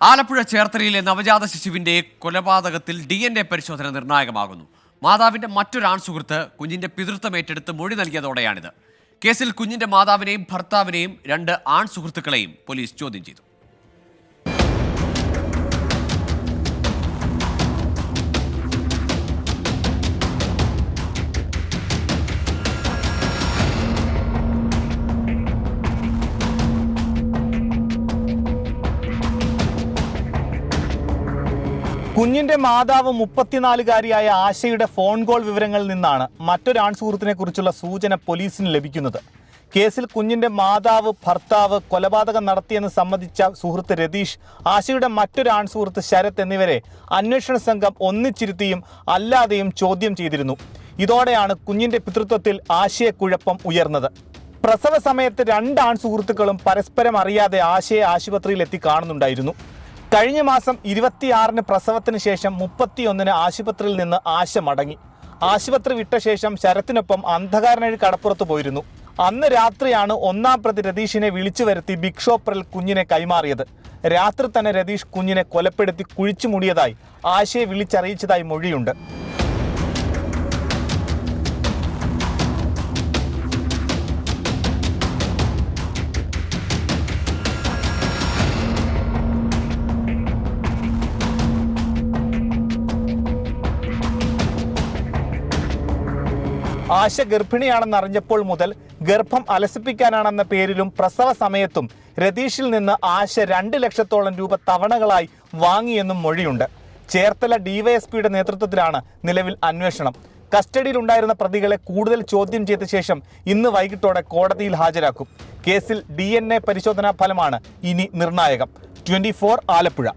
ആലപ്പുഴ ചേർത്തലയിലെ നവജാത ശിശുവിന്റെ കൊലപാതകത്തിൽ D N A പരിശോധന നിർണായകമാകുന്നു. മാതാവിന്റെ മറ്റൊരാൺ സുഹൃത്ത് കുഞ്ഞിന്റെ പിതൃത്വം ഏറ്റെടുത്ത് മൊഴി നൽകിയതോടെയാണിത്. കേസിൽ കുഞ്ഞിന്റെ മാതാവിനെയും ഭർത്താവിനെയും രണ്ട് ആൺ സുഹൃത്തുക്കളെയും പോലീസ് ചോദ്യം ചെയ്തു. കുഞ്ഞിന്റെ മാതാവ് മുപ്പത്തിനാലുകാരിയായ ആശയുടെ ഫോൺ കോൾ വിവരങ്ങളിൽ നിന്നാണ് മറ്റൊരു ആൺസുഹൃത്തിനെ കുറിച്ചുള്ള സൂചന പോലീസിന് ലഭിക്കുന്നത്. കേസിൽ കുഞ്ഞിന്റെ മാതാവ് ഭർത്താവ് കൊലപാതകം നടത്തിയെന്ന് സംബന്ധിച്ച സുഹൃത്ത് രതീഷ് ആശയുടെ മറ്റൊരു ആൺസുഹൃത്ത് ശരത് എന്നിവരെ അന്വേഷണ സംഘം ഒന്നിച്ചിരുത്തിയും അല്ലാതെയും ചോദ്യം ചെയ്തിരുന്നു. ഇതോടെയാണ് കുഞ്ഞിന്റെ പിതൃത്വത്തിൽ ആശയക്കുഴപ്പം ഉയർന്നത്. പ്രസവ സമയത്ത് രണ്ട് ആൺസുഹൃത്തുക്കളും പരസ്പരം അറിയാതെ ആശയെ ആശുപത്രിയിൽ എത്തി കാണുന്നുണ്ടായിരുന്നു. കഴിഞ്ഞ മാസം ഇരുപത്തിയാറിന് പ്രസവത്തിന് ശേഷം മുപ്പത്തിയൊന്നിന് ആശുപത്രിയിൽ നിന്ന് ആശ മടങ്ങി ആശുപത്രി വിട്ട ശേഷം ശരത്തിനൊപ്പം അന്ധകാരനഴി കടപ്പുറത്ത് പോയിരുന്നു. അന്ന് രാത്രിയാണ് ഒന്നാം പ്രതി രതീഷിനെ വിളിച്ചു വരുത്തി ബിഗ് ഷോപ്പറിൽ കുഞ്ഞിനെ കൈമാറിയത്. രാത്രി തന്നെ രതീഷ് കുഞ്ഞിനെ കൊലപ്പെടുത്തി കുഴിച്ചു മൂടിയതായി ആശയെ വിളിച്ചറിയിച്ചതായി മൊഴിയുണ്ട്. ആശ ഗർഭിണിയാണെന്ന് അറിഞ്ഞപ്പോൾ മുതൽ ഗർഭം അലസിപ്പിക്കാനാണെന്ന പേരിലും പ്രസവ സമയത്തും രതീഷിൽ നിന്ന് ആശ രണ്ട് ലക്ഷത്തോളം രൂപ തവണകളായി വാങ്ങിയെന്നും മൊഴിയുണ്ട്. ചേർത്തല ഡിവൈഎസ്പിയുടെ നേതൃത്വത്തിലാണ് നിലവിൽ അന്വേഷണം. കസ്റ്റഡിയിലുണ്ടായിരുന്ന പ്രതികളെ കൂടുതൽ ചോദ്യം ചെയ്ത ശേഷം ഇന്ന് വൈകിട്ടോടെ കോടതിയിൽ ഹാജരാക്കും. കേസിൽ ഡി പരിശോധനാ ഫലമാണ് ഇനി നിർണായകം. ട്വന്റി ആലപ്പുഴ.